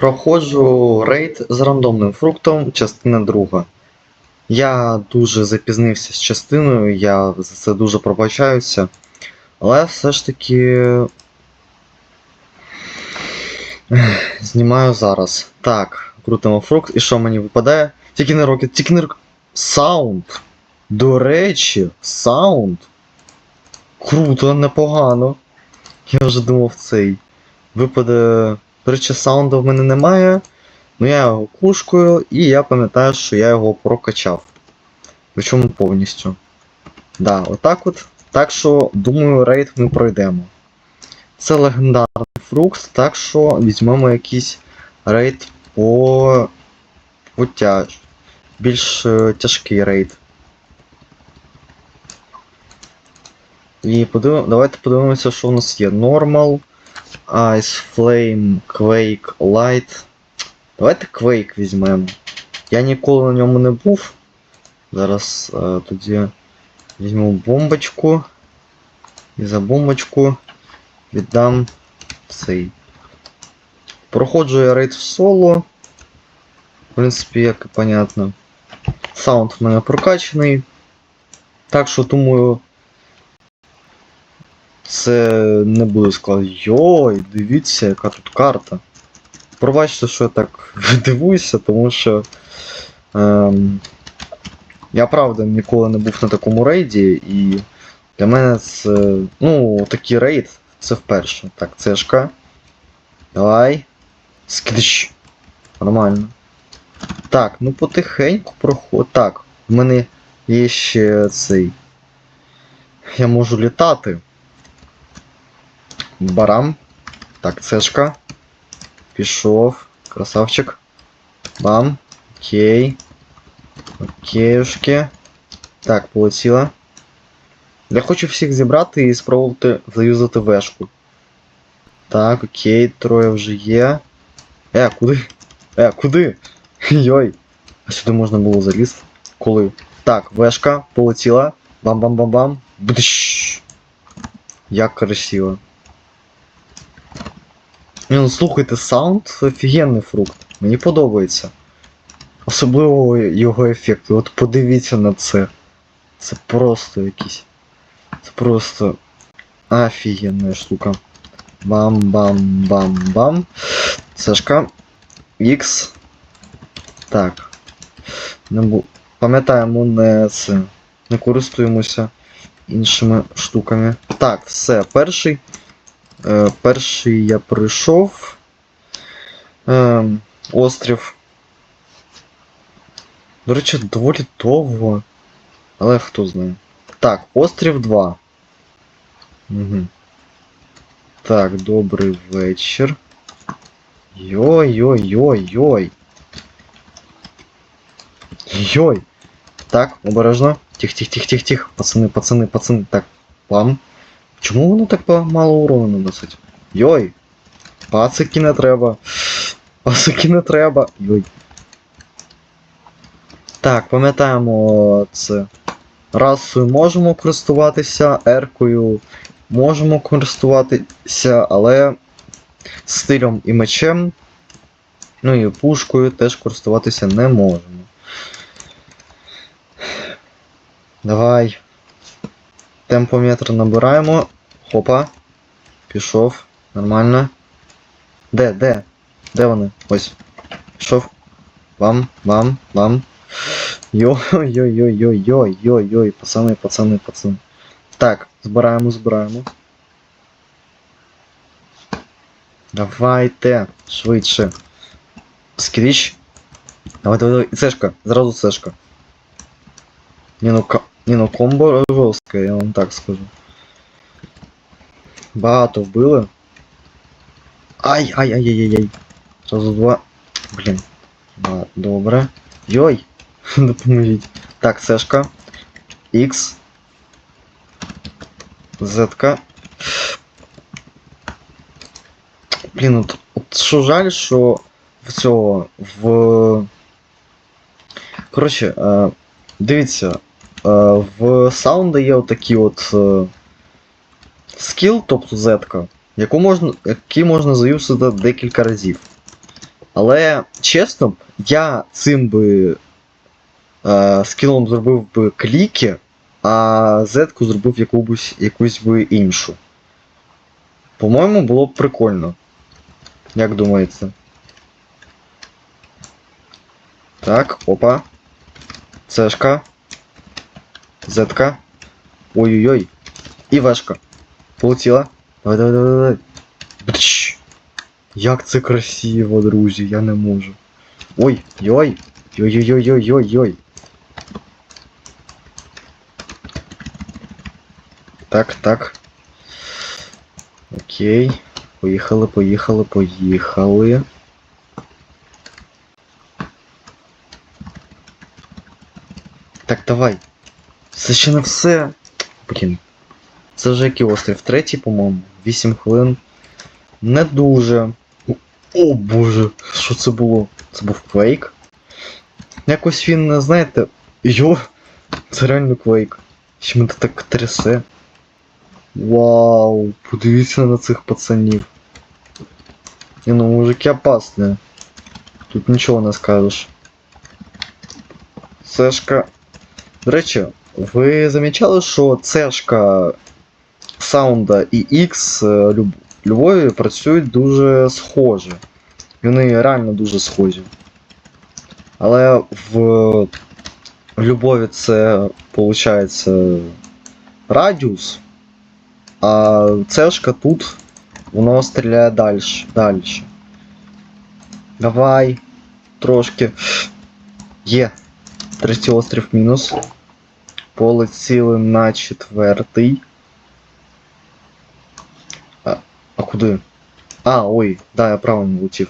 Проходжу рейд з рандомним фруктом, частина друга. Я дуже запізнився з частиною, я за це дуже пробачаюся. Але все ж таки. Знімаю зараз. Так, крутимо фрукт. І що мені випадає? Тільки не рокет, тільки не рокет. Саунд. До речі, саунд. Круто, непогано. Я вже думав цей. Випаде. До речі, саунду в мене немає. Ну я його кушкою, і я пам'ятаю, що я його прокачав. Причому повністю. Да, отак от. Так що, думаю, рейд ми пройдемо. Це легендарний фрукт, так що візьмемо якийсь рейд по. тяж. Більш е, тяжкий рейд. І подив... давайте подивимося, що у нас є. Normal, Ice, Flame, Quake, Light. Давайте Quake візьмемо. Я ніколи на ньому не був. Зараз е, тоді візьму бомбочку. І за бомбочку віддам цей. Проходжу я рейд в соло. В принципі, як і понятно. Саунд в мене прокачаний. Так що думаю. Це не буде складно. Йой, дивіться, яка тут карта. Пробачте, що я так дивуюся, тому що. Ем, я правда ніколи не був на такому рейді, і для мене це. Ну, такий рейд це вперше. Так, цешка. Давай. Скріч. Нормально. Так, ну потихеньку проход. Так, в мене є ще цей. Я можу літати. Барам. Так, цешка. Пішов. Красавчик. Бам. Окей. Окейушки. Так, полетіла. Я хочу всіх зібрати і спробувати заюзати вешку. Так, окей, троє вже є. Е, куди? Е, куди? Йой. А сюди можна було залізти? Коли? Так, вешка полетіла. Бам-бам-бам-бам. Як красиво. Ну слухайте, саунд офігенний фрукт. Мені подобається. Особливо його ефекти. От подивіться на це. Це просто якийсь. Це просто офігенна штука. Бам-бам-бам-бам. Сашка. X. Так. Не. Пам'ятаємо, не це. Не користуємося іншими штуками. Так, все, перший. Е, перший я пройшов. Е, острів. До речі, доволі довго. Але хто знає. Так, острів 2. Угу. Так, добрий вечір. Йой-йой-йой-йой. Йой. Так, обережно. Тих-тих-тих-тих-тих. Пацани, пацани, пацани. Так, пам. Чому воно так мало урону наносить? Йой. Пацики не треба. Пацики не треба. Йой. Так, пам'ятаємо це. Расою можемо користуватися, еркою можемо користуватися, але стилем і мечем, ну і пушкою теж користуватися не можемо. Давай. Темпометр набираємо. Хопа. Пішов. Нормально. Де, де? Де вони? Ось. Пішов. Бам, бам, бам. Йой-йой-йой-йой-йой-йой-йой, пацани, пацани, пацани. Так, збираємо, збираємо. Давайте, швидше. Скріч. Давай, давай, давай. І цешка, зразу цешка. Ні, ну, ка... Ні, ну комбо жорстке, я вам так скажу. Багато вбили. Ай-ай-ай-ай-ай-ай. Зразу два. Блін. Ба- Добре. Йой! Допоможіть. Так, цешка. X. Z. Блін, от, от що жаль, що в в. Коротше, е, дивіться, в саунда є отакі от е, скіл, тобто Z, яку можна, який можна заюсити декілька разів. Але чесно, я цим би е, скілом зробив би кліки, а зетку зробив якусь, якусь би іншу. По-моєму, було б прикольно. Як думаєте? Так, опа. Цешка. Зетка. Ой-ой-ой. І вешка. Полетіла. Давай, давай, давай, давай. Бдщ. Як це красиво, друзі, я не можу. Ой, йой. Йой-йой-йой-йой-йой. Так, так. Окей. Поїхали, поїхали, поїхали. Так, давай. Це ще не все. Блін. Це вже який острів? Третій, по-моєму. 8 хвилин. Не дуже. О боже, що це було? Це був квейк? Якось він, знаєте. Йо, це реально квейк. Ще мене так трясе. Вау, подивіться на цих пацанів. Не, ну мужики опасні. Тут нічого не скажеш. Цешка. До речі, ви замічали, що цешка Саунда і X е, люб... Львові працюють дуже схожі. Вони реально дуже схожі. Але в Любові це виходить радіус, а цешка тут воно стріляє далі. далі. Давай. Трошки. Є. Третій острів мінус. Полетіли на четвертий. А, а куди? А, ой, да, я правильно летів.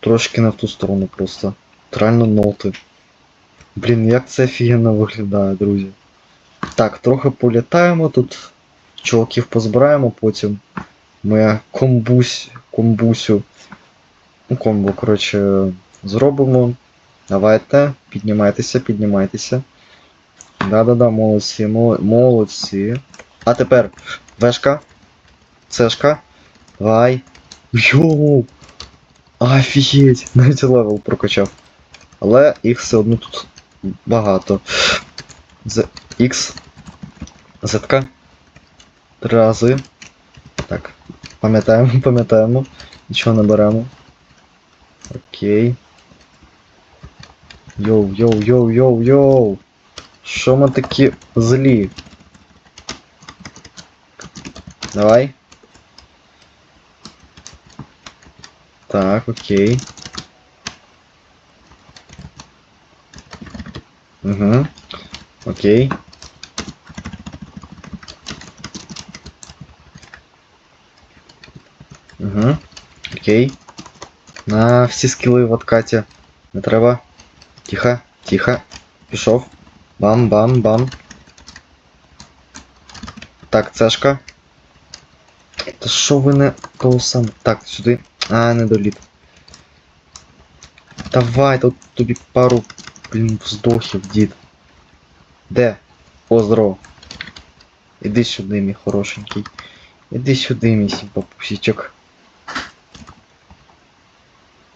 Трошки не в ту сторону просто. Реально ноти. Блін, як це офігенно виглядає, друзі. Так, трохи політаємо тут. Чуваків позбираємо потім. Ми комбусь, комбусю. Ну, комбо, коротше, зробимо. Давайте, піднімайтеся, піднімайтеся. Да-да-да, молодці, мол- молодці. А тепер вешка. Цешка. Давай. Йоу! Офігеть! Навіть левел прокачав. Але їх все одно тут багато. З X. Зетка. Три рази. Так. Пам'ятаємо, пам'ятаємо. Нічого не беремо. Окей. Йоу, йоу, йоу, йоу, йоу. Що ми такі злі? Давай. Так, окей. Угу. Окей. Угу. Окей. На всі скіли в откаті. Не треба. Тихо, тихо. Пішов. Бам-бам-бам. Так, цешка. Та що ви не того саме? Так, сюди. А, не доліт. Давай, тут тобі пару, блін, вздохів, дід. Де? О, здорово. Іди сюди, мій хорошенький. Іди сюди, мій сімпапусічок.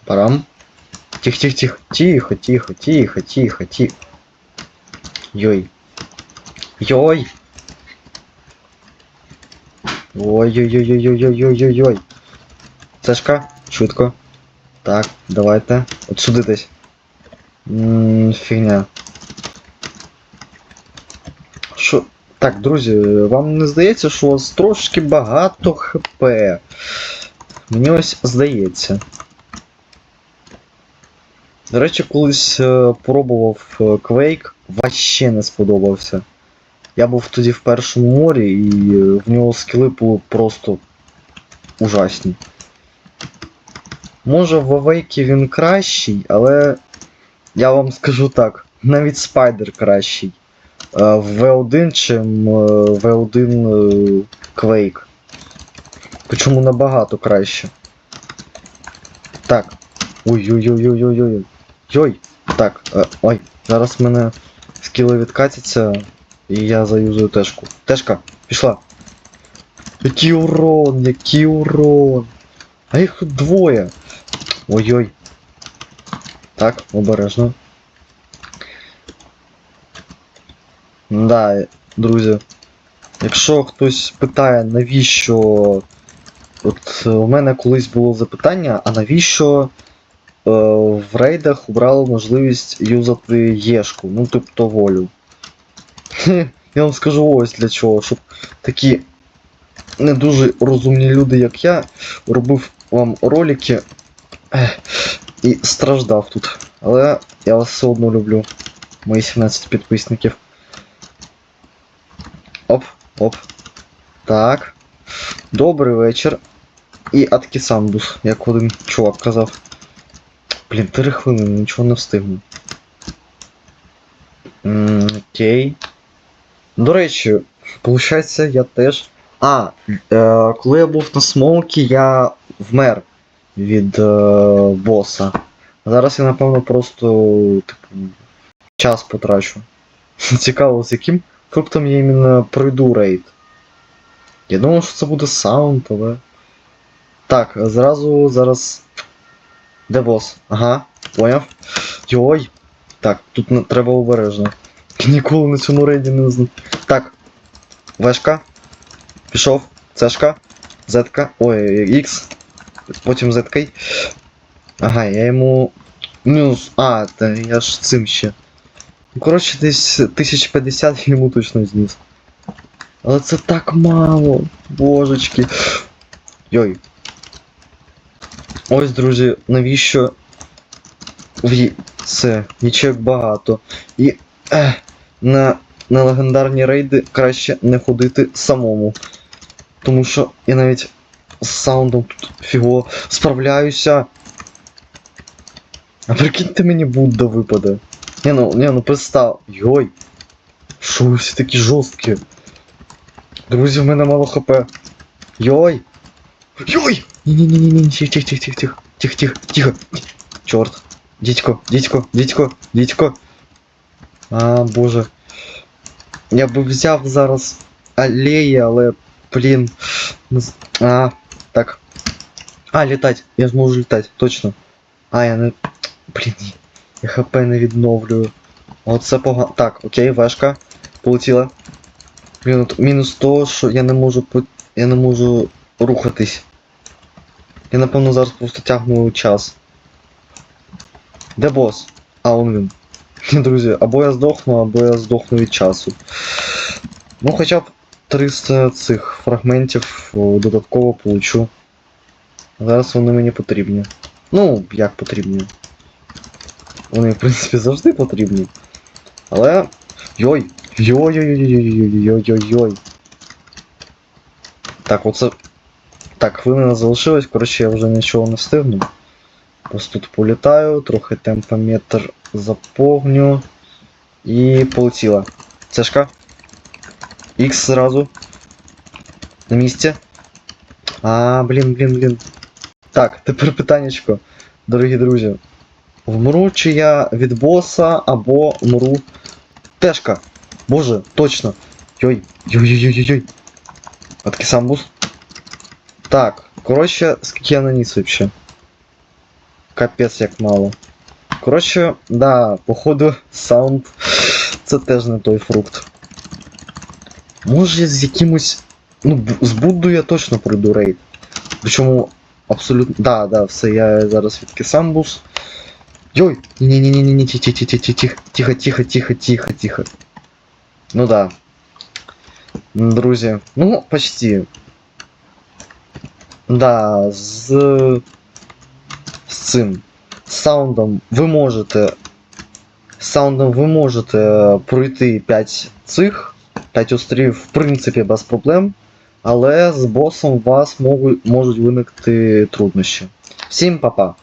Парам. Тихо, тихо, тихо, тихо, тихо, тихо, тихо, тихо. Йой. Йой. Ой-ой-ой-ой-ой-ой-ой-ой-ой. Цешка, швидко. Так, давайте. От десь. Ммм, фігня. Що? Так, друзі, вам не здається, що у вас трошки багато хп. Мені ось здається. До речі, колись е, пробував е, Quake, вообще не сподобався. Я був тоді в першому морі, і е, в нього скіли були просто ужасні. Може в Авейкі він кращий, але я вам скажу так, навіть Спайдер кращий. Е, В V1, чим е, V1 е, Quake. Причому набагато краще. Так. Ой-ой-ой-ой-ой-ой. Йой! Так, ой, зараз мене скіли відкатяться, і я заюзую тежку. Тежка, пішла. Який урон, який урон. А їх двоє. Ой-ой. Так, обережно. Да, друзі. Якщо хтось питає, навіщо. От е, у мене колись було запитання, а навіщо в рейдах обрали можливість юзати Єшку, ну тобто волю. Я вам скажу ось для чого, щоб такі не дуже розумні люди, як я, робив вам ролики і страждав тут. Але я вас все одно люблю. Мої 17 підписників. Оп, оп. Так. Добрий вечір. І Аткісамбус, як один чувак казав. Блін, 3 хвилини, нічого не встигну. Окей. До речі, виходить, я теж. А, е, коли я був на смолкі, я вмер від е, боса. Зараз я, напевно, просто типу, час потрачу. Цікаво, з яким фруктом я іменно пройду рейд. Я думав, що це буде саунд, але. Так, зразу зараз. Де бос? Ага, поняв. Йой. Так, тут треба обережно. Ніколи на цьому рейді не знаю. Так. Вешка. Пішов. Цешка. Зетка. Ой, Ікс. Потім зеткой. Ага, я йому. Мінус. А, та я ж цим ще. Ну, коротше, десь 1050 я йому точно зніс. Але це так мало. Божечки. Йой. Ось, друзі, навіщо в це ячеек багато. І ех, на, на легендарні рейди краще не ходити самому. Тому що я навіть з саундом тут фіго справляюся. А прикиньте мені Будда випаде. Не ну, не ну представ. Йой. Що ви всі такі жорсткі? Друзі, в мене мало хп. Йой! Йой! Не-не-не-не-не, тихо-тихо-тихо-тихо. Тихо-тихо-тихо. Черт. Дитько, дитько, дитько, дитько. А, боже. Я бы взял зараз аллеи, але, Блин. А, так. А, летать. Я зможу летать. точно. А, я не... Блин, я хп не відновлюю. Оце погано. Так, окей, вешка. Полетіла. Блін, мінус то, що я не можу... Я не можу рухатись. Я напевно зараз просто тягну час. Де бос? А, он він. Друзі, або я здохну, або я здохну від часу. Ну, хоча б 300 цих фрагментів додатково получу. Зараз вони мені потрібні. Ну, як потрібні. Вони, в принципі, завжди потрібні. Але. Йой! Йой-йой-йой-йой-йой-йой-йой. Так, оце. Так, хвилина залишилась, коротше, я вже нічого не встигну. Просто тут політаю, трохи темпометр заповню. І полетіла. Цешка. Х зразу. На місці. А, блін, блін, блін. Так, тепер питаннячко, дорогі друзі. Вмру чи я від боса або вмру. Тешка. Боже, точно. Йой, йой-йой-йой-йой. Откисамбус. Так, коротше, скільки я наніс вообще? Капец, як мало. Короче, да, походу, саунд это тоже не той фрукт. с каким-нибудь, Ну, с Будду я точно пройду рейд. Почему? абсолютно... Да, да, все, я зараз від самбус. Йой! не, не, не, не, не, тихо, тихо, тихо, тихо, тихо, тихо, тихо, Ну да. друзья, ну почти. Да, з, з цим саундом ви можете. Саундом ви можете пройти 5 цих, 5 острів, в принципі, без проблем. Але з босом у вас можуть, виникти труднощі. Всім па-па!